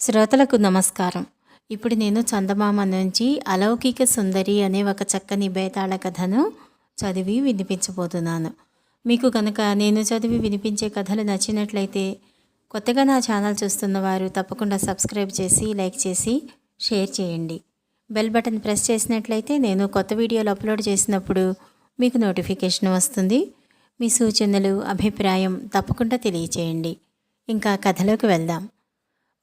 శ్రోతలకు నమస్కారం. ఇప్పుడు నేను చందమామ నుంచి అలౌకిక సుందరి అనే ఒక చక్కని బేతాళ కథను చదివి వినిపించబోతున్నాను. మీకు కనుక నేను చదివి వినిపించే కథలు నచ్చినట్లయితే కొత్తగా నా ఛానల్ చూస్తున్న వారు తప్పకుండా సబ్స్క్రైబ్ చేసి లైక్ చేసి షేర్ చేయండి. బెల్ బటన్ ప్రెస్ చేసినట్లయితే నేను కొత్త వీడియోలు అప్లోడ్ చేసినప్పుడు మీకు నోటిఫికేషన్ వస్తుంది. మీ సూచనలు అభిప్రాయం తప్పకుండా తెలియచేయండి. ఇంకా కథలోకి వెళ్దాం.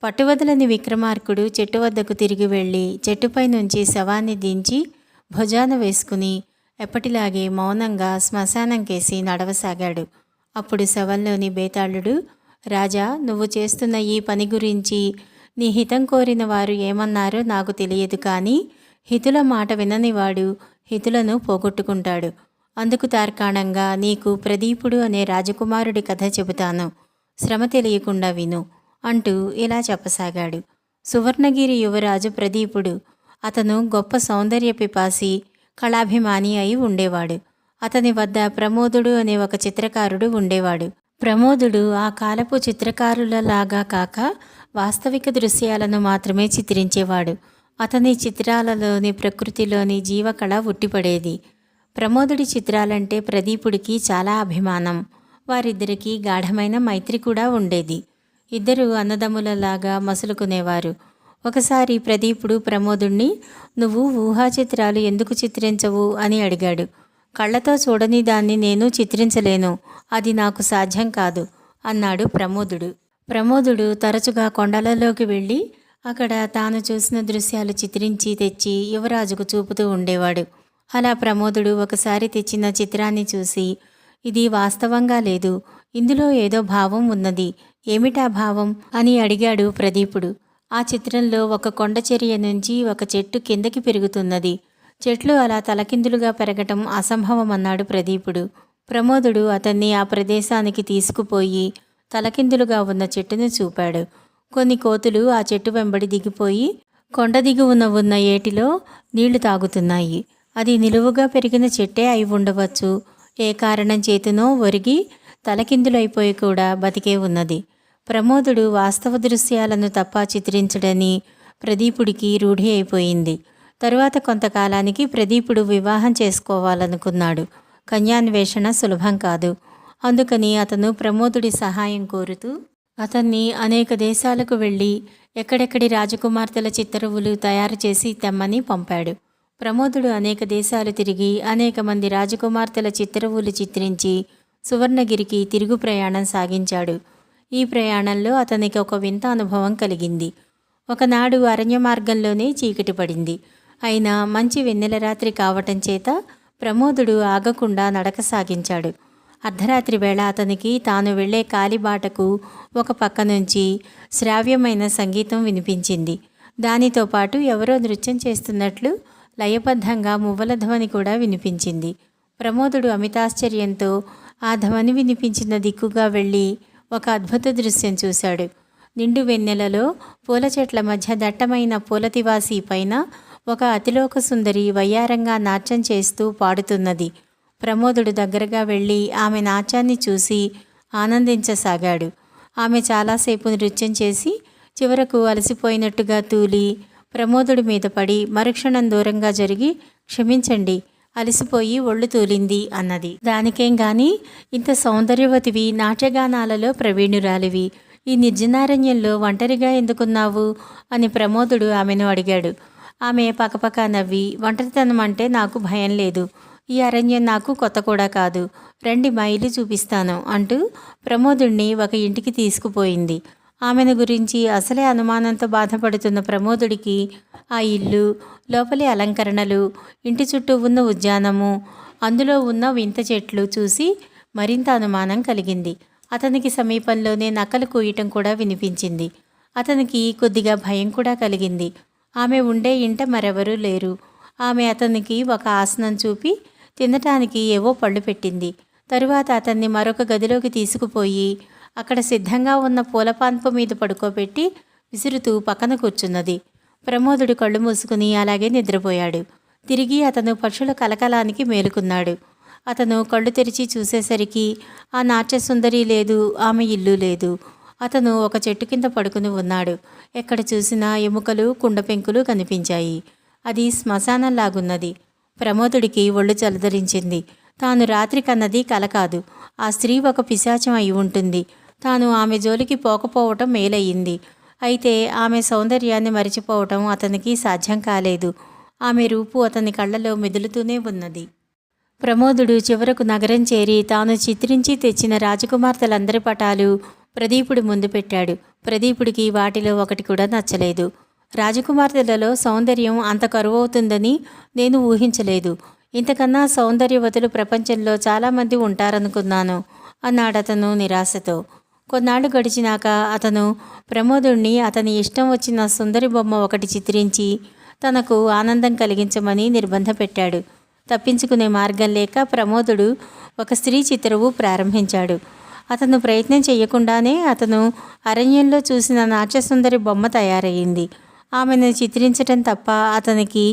పట్టువదలని విక్రమార్కుడు చెట్టు వద్దకు తిరిగి వెళ్ళి చెట్టుపై నుంచి శవాన్ని దించి భుజాన వేసుకుని ఎప్పటిలాగే మౌనంగా శ్మశానం కేసి నడవసాగాడు. అప్పుడు శవంలోని బేతాళుడు రాజా నువ్వు చేస్తున్న ఈ పని గురించి నీ హితం కోరిన వారు ఏమన్నారో నాకు తెలియదు కానీ హితుల మాట విననివాడు హితులను పోగొట్టుకుంటాడు. అందుకు తార్కాణంగా నీకు ప్రదీపుడు అనే రాజకుమారుడి కథ చెబుతాను. శ్రమ తెలియకుండా విను. అంటూ ఇలా చెప్పసాగాడు. సువర్ణగిరి యువరాజు ప్రదీపుడు అతను గొప్ప సౌందర్య పిపాసి కళాభిమాని అయి ఉండేవాడు. అతని వద్ద ప్రమోదుడు అనే ఒక చిత్రకారుడు ఉండేవాడు. ప్రమోదుడు ఆ కాలపు చిత్రకారులలాగా కాక వాస్తవిక దృశ్యాలను మాత్రమే చిత్రించేవాడు. అతని చిత్రాలలోని ప్రకృతిలోని జీవకళ ఉట్టిపడేది. ప్రమోదుడి చిత్రాలంటే ప్రదీపుడికి చాలా అభిమానం. వారిద్దరికీ గాఢమైన మైత్రి కూడా ఉండేది. ఇద్దరు అన్నదమ్ములలాగా మసులుకునేవారు. ఒకసారి ప్రదీపుడు ప్రమోదుణ్ణి నువ్వు ఊహా చిత్రాలు ఎందుకు చిత్రించవు? అని అడిగాడు. కళ్ళతో చూడని దాన్ని నేను చిత్రించలేను. అది నాకు సాధ్యం కాదు అన్నాడు ప్రమోదుడు. ప్రమోదుడు తరచుగా కొండలలోకి వెళ్ళి అక్కడ తాను చూసిన దృశ్యాలు చిత్రించి తెచ్చి యువరాజుకు చూపుతూ ఉండేవాడు. అలా ప్రమోదుడు ఒకసారి తెచ్చిన చిత్రాన్ని చూసి ఇది వాస్తవంగా లేదు. ఇందులో ఏదో భావం ఉన్నది. ఏమిటా భావం? అని అడిగాడు ప్రదీపుడు. ఆ చిత్రంలో ఒక కొండచర్య నుంచి ఒక చెట్టు కిందకి పెరుగుతున్నది. చెట్లు అలా తలకిందులుగా పెరగటం అసంభవం అన్నాడు ప్రదీపుడు. ప్రమోదుడు అతన్ని ఆ ప్రదేశానికి తీసుకుపోయి తలకిందులుగా ఉన్న చెట్టును చూపాడు. కొన్ని కోతులు ఆ చెట్టు వెంబడి దిగిపోయి కొండ దిగువన ఉన్న ఏటిలో నీళ్ళు తాగుతున్నాయి. అది నిలువుగా పెరిగిన చెట్టే అయి ఉండవచ్చు. ఏ కారణం చేతినో ఒరిగి తలకిందులైపోయి కూడా బతికే ఉన్నది. ప్రమోదుడు వాస్తవ దృశ్యాలను తప్ప చిత్రించడని ప్రదీపుడికి రూఢి అయిపోయింది. తరువాత కొంతకాలానికి ప్రదీపుడు వివాహం చేసుకోవాలనుకున్నాడు. కన్యాన్వేషణ సులభం కాదు. అందుకని అతను ప్రమోదుడి సహాయం కోరుతూ అతన్ని అనేక దేశాలకు వెళ్ళి ఎక్కడెక్కడి రాజకుమార్తెల చిత్తరువులు తయారు చేసి తెమ్మని పంపాడు. ప్రమోదుడు అనేక దేశాలు తిరిగి అనేక మంది రాజకుమార్తెల చిత్తరువులు చిత్రించి సువర్ణగిరికి తిరుగు ప్రయాణం సాగించాడు. ఈ ప్రయాణంలో అతనికి ఒక వింత అనుభవం కలిగింది. ఒకనాడు అరణ్య మార్గంలోనే చీకటి పడింది. అయినా మంచి వెన్నెల రాత్రి కావటం చేత ప్రమోదుడు ఆగకుండా నడక సాగించాడు. అర్ధరాత్రి వేళ అతనికి తాను వెళ్ళే కాలిబాటకు ఒక పక్క నుంచి శ్రావ్యమైన సంగీతం వినిపించింది. దానితో పాటు ఎవరో నృత్యం చేస్తున్నట్లు లయబద్ధంగా మువ్వల ధ్వని కూడా వినిపించింది. ప్రమోదుడు అమితాశ్చర్యంతో ఆ ధ్వని వినిపించిన దిక్కుగా వెళ్ళి ఒక అద్భుత దృశ్యం చూశాడు. నిండు వెన్నెలలో పూల చెట్ల మధ్య దట్టమైన పూలతివాసి పైన ఒక అతిలోక సుందరి వయ్యారంగా నాట్యం చేస్తూ పాడుతున్నది. ప్రమోదుడు దగ్గరగా వెళ్ళి ఆమె నాట్యాన్ని చూసి ఆనందించసాగాడు. ఆమె చాలాసేపు నృత్యం చేసి చివరకు అలసిపోయినట్టుగా తూలి ప్రమోదుడి మీద పడి మరుక్షణం దూరంగా జరిగి క్షమించండి అలసిపోయి ఒళ్ళు తూలింది అన్నది. దానికేం గాని ఇంత సౌందర్యవతివి నాట్యగానాలలో ప్రవీణురాలివి. ఈ నిర్జనారణ్యంలో ఒంటరిగా ఎందుకున్నావు? అని ప్రమోదుడు ఆమెను అడిగాడు. ఆమె పకపక నవ్వి ఒంటరితనం అంటే నాకు భయం లేదు. ఈ అరణ్యం నాకు కొత్త కూడా కాదు. రండి మైలు చూపిస్తాను అంటూ ప్రమోదుణ్ణి ఒక ఇంటికి తీసుకుపోయింది. ఆమెను గురించి అసలే అనుమానంతో బాధపడుతున్న ప్రమోదుడికి ఆ ఇల్లు లోపలి అలంకరణలు ఇంటి చుట్టూ ఉన్న ఉద్యానము అందులో ఉన్న వింత చెట్లు చూసి మరింత అనుమానం కలిగింది. అతనికి సమీపంలోనే నక్కలు కూయటం కూడా వినిపించింది. అతనికి కొద్దిగా భయం కూడా కలిగింది. ఆమె ఉండే ఇంట మరెవరూ లేరు. ఆమె అతనికి ఒక ఆసనం చూపి తినటానికి ఏవో పళ్ళు పెట్టింది. తరువాత అతన్ని మరొక గదిలోకి తీసుకుపోయి అక్కడ సిద్ధంగా ఉన్న పూలపాన్పు మీద పడుకోబెట్టి విసురుతూ పక్కన కూర్చున్నది. ప్రమోదుడు కళ్ళు మూసుకుని అలాగే నిద్రపోయాడు. తిరిగి అతను పక్షుల కలకలానికి మేలుకున్నాడు. అతను కళ్ళు తెరిచి చూసేసరికి ఆ నాట్యసుందరి లేదు ఆమె ఇల్లు లేదు. అతను ఒక చెట్టు కింద పడుకుని ఉన్నాడు. ఎక్కడ చూసినా ఎముకలు కుండపెంకులు కనిపించాయి. అది శ్మశానంలాగున్నది. ప్రమోదుడికి ఒళ్ళు చలదరించింది. తాను రాత్రి కన్నది కల కాదు. ఆ స్త్రీ ఒక పిశాచం అయి ఉంటుంది. తాను ఆమె జోలికి పోకపోవటం మేలయ్యింది. అయితే ఆమె సౌందర్యాన్ని మరిచిపోవటం అతనికి సాధ్యం కాలేదు. ఆమె రూపు అతని కళ్ళలో మెదులుతూనే ఉన్నది. ప్రమోదుడు చివరకు నగరం చేరి తాను చిత్రించి తెచ్చిన రాజకుమార్తెలందరి పటాలు ప్రదీపుడు ముందు పెట్టాడు. ప్రదీపుడికి వాటిలో ఒకటి కూడా నచ్చలేదు. రాజకుమార్తెలలో సౌందర్యం అంత కరువవుతుందని నేను ఊహించలేదు. ఇంతకన్నా సౌందర్యవతులు ప్రపంచంలో చాలామంది ఉంటారనుకున్నాను అన్నాడతను నిరాశతో. కొన్నాళ్ళు గడిచినాక అతను ప్రమోదుణ్ణి అతని ఇష్టం వచ్చిన సుందరి బొమ్మ ఒకటి చిత్రించి తనకు ఆనందం కలిగించమని నిర్బంధ పెట్టాడు తప్పించుకునే మార్గం లేక ప్రమోదుడు ఒక స్త్రీ చిత్రవు ప్రారంభించాడు. అతను ప్రయత్నం చేయకుండానే అతను అరణ్యంలో చూసిన నాట్యసుందరి బొమ్మ తయారయ్యింది ఆమెను చిత్రించటం తప్ప అతనికి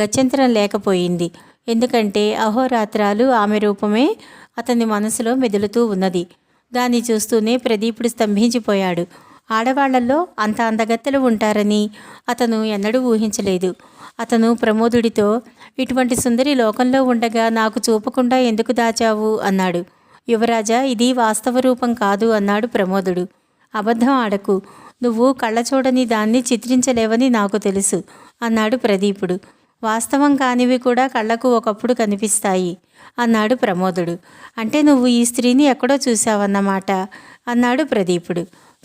గత్యంతరం లేకపోయింది. ఎందుకంటే అహోరాత్రాలు ఆమె రూపమే అతని మనసులో మెదులుతూ ఉన్నది. దాన్ని చూస్తూనే ప్రదీపుడు స్తంభించిపోయాడు. ఆడవాళ్ళలో అంత అందగత్తెలు ఉంటారని అతను ఎన్నడూ ఊహించలేదు. అతను ప్రమోదుడితో ఇటువంటి సుందరి లోకంలో ఉండగా నాకు చూపకుండా ఎందుకు దాచావు? అన్నాడు. యువరాజా ఇది వాస్తవ రూపం కాదు అన్నాడు ప్రమోదుడు. అబద్ధం ఆడకు. నువ్వు కళ్ళ చూడని దాన్ని చిత్రించలేవని నాకు తెలుసు అన్నాడు ప్రదీపుడు. వాస్తవం కానివి కూడా కళ్ళకు ఒకప్పుడు కనిపిస్తాయి. అన్నాడు ప్రమోదుడు. అంటే నువ్వు ఈ స్త్రీని ఎక్కడో చూశావన్నమాట? అన్నాడు ప్రదీపుడు.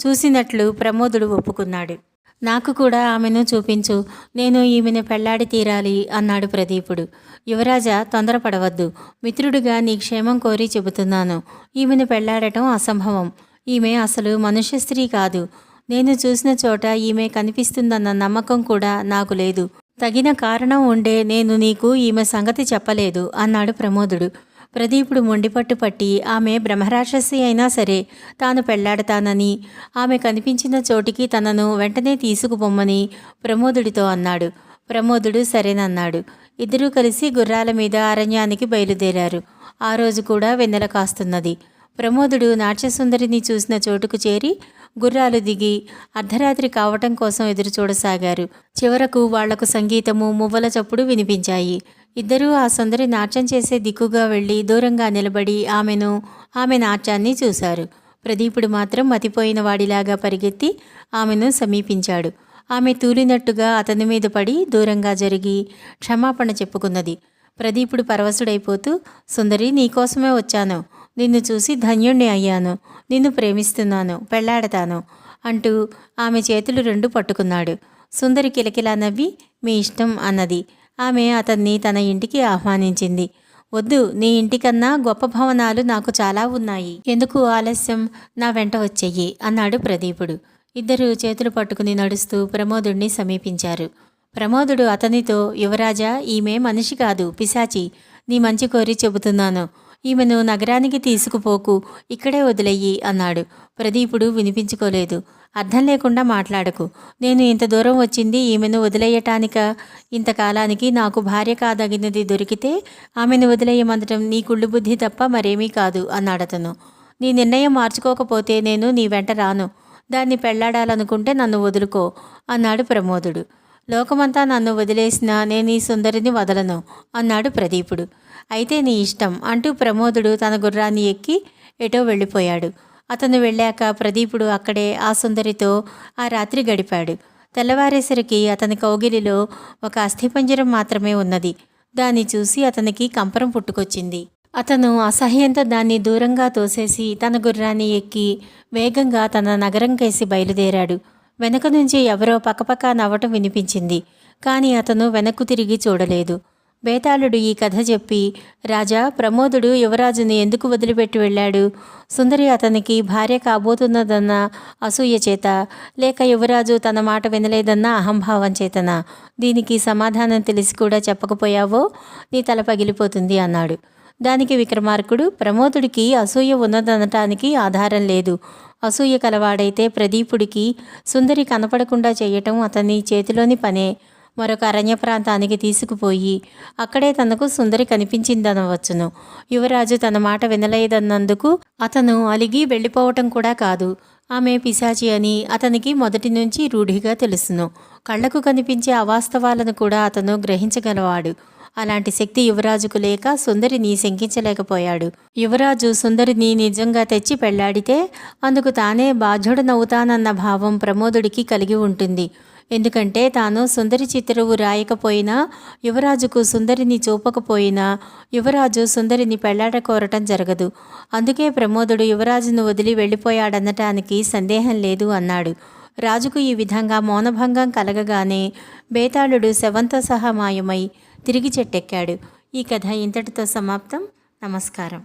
చూసినట్లు ప్రమోదుడు ఒప్పుకున్నాడు. నాకు కూడా ఆమెను చూపించు. నేను ఈమెను పెళ్ళాడి తీరాలి అన్నాడు ప్రదీపుడు. యువరాజ తొందరపడవద్దు. మిత్రుడిగా నీ క్షేమం కోరి చెబుతున్నాను. ఈమెను పెళ్ళాడటం అసంభవం. ఈమె అసలు మనుష్య స్త్రీ కాదు. నేను చూసిన చోట ఈమె కనిపిస్తుందన్న నమ్మకం కూడా నాకు లేదు. తగిన కారణం ఉండే నేను నీకు ఈమె సంగతి చెప్పలేదు అన్నాడు ప్రమోదుడు. ప్రదీపుడు మొండిపట్టు పట్టి ఆమె బ్రహ్మరాక్షసి అయినా సరే తాను పెళ్ళాడతానని ఆమె కనిపించిన చోటికి తనను వెంటనే తీసుకుపోమ్మని ప్రమోదుడితో అన్నాడు. ప్రమోదుడు సరేనన్నాడు. ఇద్దరూ కలిసి గుర్రాల మీద అరణ్యానికి బయలుదేరారు. ఆ రోజు కూడా వెన్నెల కాస్తున్నది. ప్రమోదుడు నాట్యసుందరిని చూసిన చోటుకు చేరి గుర్రాలు దిగి అర్ధరాత్రి కావటం కోసం ఎదురు చూడసాగారు. చివరకు వాళ్ళకు సంగీతము మువ్వల చప్పుడు వినిపించాయి. ఇద్దరూ ఆ సుందరి నాట్యం చేసే దిక్కుగా వెళ్ళి దూరంగా నిలబడి ఆమెను ఆమె నాట్యాన్ని చూశారు. ప్రదీపుడు మాత్రం మతిపోయిన వాడిలాగా పరిగెత్తి ఆమెను సమీపించాడు. ఆమె తూలినట్టుగా అతని మీద పడి దూరంగా జరిగి క్షమాపణ చెప్పుకున్నది. ప్రదీపుడు పరవశుడైపోతూ సుందరి నీకోసమే వచ్చాను. నిన్ను చూసి ధన్యుణ్ణి అయ్యాను. నిన్ను ప్రేమిస్తున్నాను పెళ్ళాడతాను అంటూ ఆమె చేతులు రెండు పట్టుకున్నాడు. సుందరి కిలకిలా నవ్వి మీ ఇష్టం అన్నది. ఆమె అతన్ని తన ఇంటికి ఆహ్వానించింది. వద్దు నీ ఇంటికన్నా గొప్ప భవనాలు నాకు చాలా ఉన్నాయి. ఎందుకు ఆలస్యం? నా వెంట వచ్చేయి అన్నాడు ప్రదీపుడు. ఇద్దరు చేతులు పట్టుకుని నడుస్తూ ప్రమోదుణ్ణి సమీపించారు. ప్రమోదుడు అతనితో యువరాజా ఈమె మనిషి కాదు పిశాచి. నీ మంచి కోరి చెబుతున్నాను. ఈమెను నగరానికి తీసుకుపోకు ఇక్కడే వదిలయ్యి అన్నాడు. ప్రదీపుడు వినిపించుకోలేదు. అర్థం లేకుండా మాట్లాడకు. నేను ఇంత దూరం వచ్చింది ఈమెను వదిలేయటానిక? ఇంతకాలానికి నాకు భార్య కాదగినది దొరికితే ఆమెను వదిలేయమందటం నీ కుళ్ళు బుద్ధి తప్ప మరేమీ కాదు అన్నాడతను. నీ నిర్ణయం మార్చుకోకపోతే నేను నీ వెంట రాను. దాన్ని పెళ్ళాడాలనుకుంటే నన్ను వదులుకో అన్నాడు ప్రమోదుడు. లోకమంతా నన్ను వదిలేసినా నేను ఈ సుందరిని వదలను అన్నాడు ప్రదీపుడు. అయితే నీ ఇష్టం అంటూ ప్రమోదుడు తన గుర్రాన్ని ఎక్కి ఎటో వెళ్ళిపోయాడు. అతను వెళ్ళాక ప్రదీపుడు అక్కడే ఆ సుందరితో ఆ రాత్రి గడిపాడు. తెల్లవారేసరికి అతని కౌగిలిలో ఒక అస్థిపంజరం మాత్రమే ఉన్నది. దాన్ని చూసి అతనికి కంపరం పుట్టుకొచ్చింది. అతను అసహ్యంతో దాన్ని దూరంగా తోసేసి తన గుర్రాన్ని ఎక్కి వేగంగా తన నగరం కేసి బయలుదేరాడు. వెనక నుంచి ఎవరో పక్కపక్క నవ్వటం వినిపించింది. కానీ అతను వెనక్కు తిరిగి చూడలేదు. బేతాళుడు ఈ కథ చెప్పి రాజా ప్రమోదుడు యువరాజుని ఎందుకు వదిలిపెట్టి వెళ్ళాడు? సుందరి అతనికి భార్య కాబోతున్నదన్న అసూయ చేత లేక యువరాజు తన మాట వినలేదన్న అహంభావం చేతన? దీనికి సమాధానం తెలిసి కూడా చెప్పకపోయావో? నీ తల పగిలిపోతుంది అన్నాడు. దానికి విక్రమార్కుడు ప్రమోదుడికి అసూయ ఉన్నదనటానికి ఆధారం లేదు. అసూయ కలవాడైతే ప్రదీపుడికి సుందరి కనపడకుండా చేయటం అతని చేతిలోని పనే. మరొక అరణ్య ప్రాంతానికి తీసుకుపోయి అక్కడే తనకు సుందరి కనిపించిందనవచ్చును. యువరాజు తన మాట వినలేదన్నందుకు అతను అలిగి వెళ్ళిపోవటం కూడా కాదు. ఆమె పిశాచి అని అతనికి మొదటి నుంచి రూఢిగా తెలుసును. కళ్ళకు కనిపించే అవాస్తవాలను కూడా అతను గ్రహించగలవాడు. అలాంటి శక్తి యువరాజుకు లేక సుందరిని శంకించలేకపోయాడు. యువరాజు సుందరిని నిజంగా తెచ్చి పెళ్ళాడితే అందుకు తానే బాధ్యుడనవుతానన్న భావం ప్రమోదుడికి కలిగి ఉంటుంది. ఎందుకంటే తాను సుందరి చిత్రవు రాయకపోయినా యువరాజుకు సుందరిని చూపకపోయినా యువరాజు సుందరిని పెళ్ళాడ కోరటం జరగదు. అందుకే ప్రమోదుడు యువరాజును వదిలి వెళ్ళిపోయాడనటానికి సందేహం లేదు అన్నాడు. రాజుకు ఈ విధంగా మౌనభంగం కలగగానే బేతాళుడు శవంతో సహా మాయమై తిరిగి చెట్టెక్కాడు. ఈ కథ ఇంతటితో సమాప్తం. నమస్కారం.